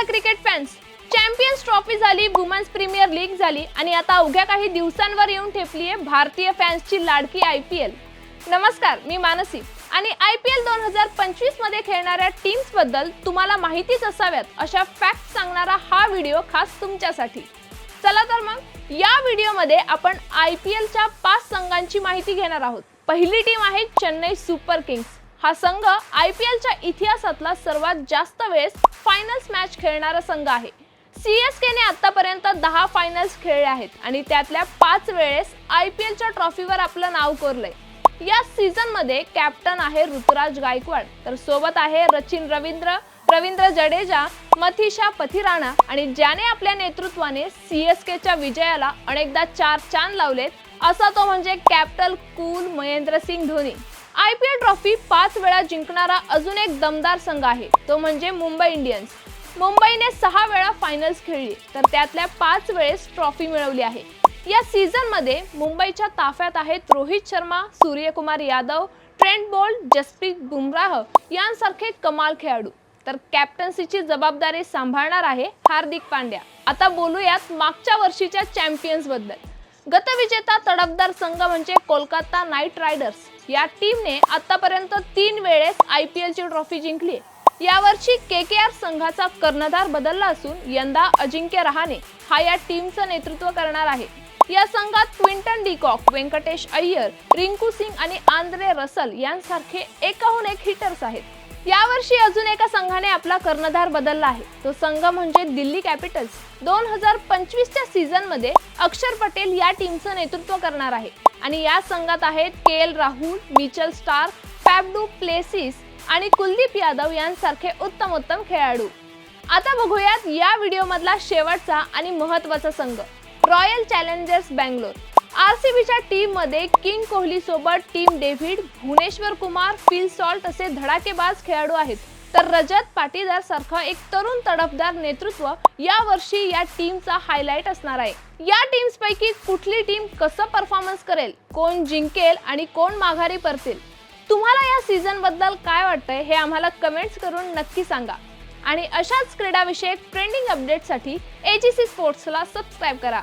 आता cricket fans champions trophy झाली women's premier league झाली आणि आता अवघ्या काही दिवसांवर येऊन ठेपली आहे भारतीय फॅन्सची लाडकी आय पी एल नमस्कार मी मानसी आणि आय पी एल दोन हजार पंचवीसमध्ये खेळणाऱ्या टीम्सबद्दल तुम्हाला माहितीच असाव्यात अशा फॅक्ट सांगणारा हा व्हिडिओ खास तुमच्यासाठी. चला तर मग या व्हिडिओमध्ये आपण आय पी एलच्या पाच संघांची माहिती घेणार आहोत. पहिली टीम आहे चेन्नई सुपर किंग्स. हा संघ आय पी एलच्या इतिहासातला सर्वात जास्त वेळेस फायनल्स मॅच खेळणारा संघ आहे. सी एस केने आतापर्यंत दहा फायनल्स खेळले आहेत आणि त्यातल्या पाच वेळेस आय पी एलच्या ट्रॉफीवर आपलं नाव कोरलंय. या सीझनमध्ये कॅप्टन आहे ऋतुराज गायकवाड तर सोबत आहे रचिन रवींद्र रवींद्र जडेजा मथिशा पथिराणा आणि ज्याने आपल्या नेतृत्वाने सी एस केच्या विजयाला अनेकदा चार चांद लावलेत असा तो म्हणजे captain cool Mahendra Singh Dhoni. I P L trophy पाच वेळा जिंकणारा अजून एक दमदार संघ आहे. तो म्हणजे मुंबई इंडियन्स. मुंबईने सहा वेळा फायनल्स खेळली तर त्यातल्या पाच वेळेस ट्रॉफी मिळवली आहे. या सीझनमध्ये मुंबईच्या ताफ्यात आहेत रोहित शर्मा सूर्यकुमार यादव ट्रेंट बोल्ट जसप्रीत बुमराह यांसारखे कमाल खेळाडू. तर कॅप्टन्सीची जबाबदारी सांभाळणार आहे हार्दिक पांड्या. आता बोलूयात मागच्या वर्षीच्या चॅम्पियन्सबद्दल. गतविजेता तडफदार संघ म्हणजे कोलकाता नाईट रायडर्स. या टीमने आतापर्यंत तीन वेळेस आय पी एलची ट्रॉफी जिंकली आहे. यावर्षी के के आर संघाचा कर्णधार बदलला असून यंदा अजिंक्य रहाणे हा या टीमचं नेतृत्व करणार आहे. या संघात Quinton de Kock Venkatesh Iyer Rinku Singh आणि आंद्रे रसल यांसारखे एकाहून एक हिटर्स आहेत. यावर्षी अजून एका संघाने आपला कर्णधार बदलला आहे. तो संघ म्हणजे दिल्ली कॅपिटल्स. दोन हजार पंचवीसच्या सीझनमध्ये अक्षर पटेल या टीमचं नेतृत्व करणार आहे. आणि या संघात आहेत K L Rahul Mitchell Starc Faf du Plessis आणि कुलदीप यादव यांसारखे उत्तम उत्तम खेळाडू. आता बघूयात या व्हिडिओमधला शेवटचा आणि महत्त्वाचा संघ Royal Challengers Bangalore. R C बीच्या टीममध्ये किंग कोहली सोबत Tim David Bhuvneshwar Kumar Phil Salt असे धडाकेबाज खेळाडू आहेत. तर रजत पाटीदार सारखं एक तरुण तडफदार नेतृत्व या वर्षी या टीमचा हायलाइट असणार आहे. या टीम्स पैकी कुठली टीम कसं परफॉर्मन्स करेल कोण जिंकेल आणि कोण माघारी परतील? तुम्हाला या सीझनबद्दल काय वाटतंय हे आम्हाला कमेंट्स करून नक्की सांगा. आणि अशाच क्रीडाविषयक ट्रेंडिंग अपडेटसाठी ए जी सी स्पोर्ट्सला सबस्क्राईब करा.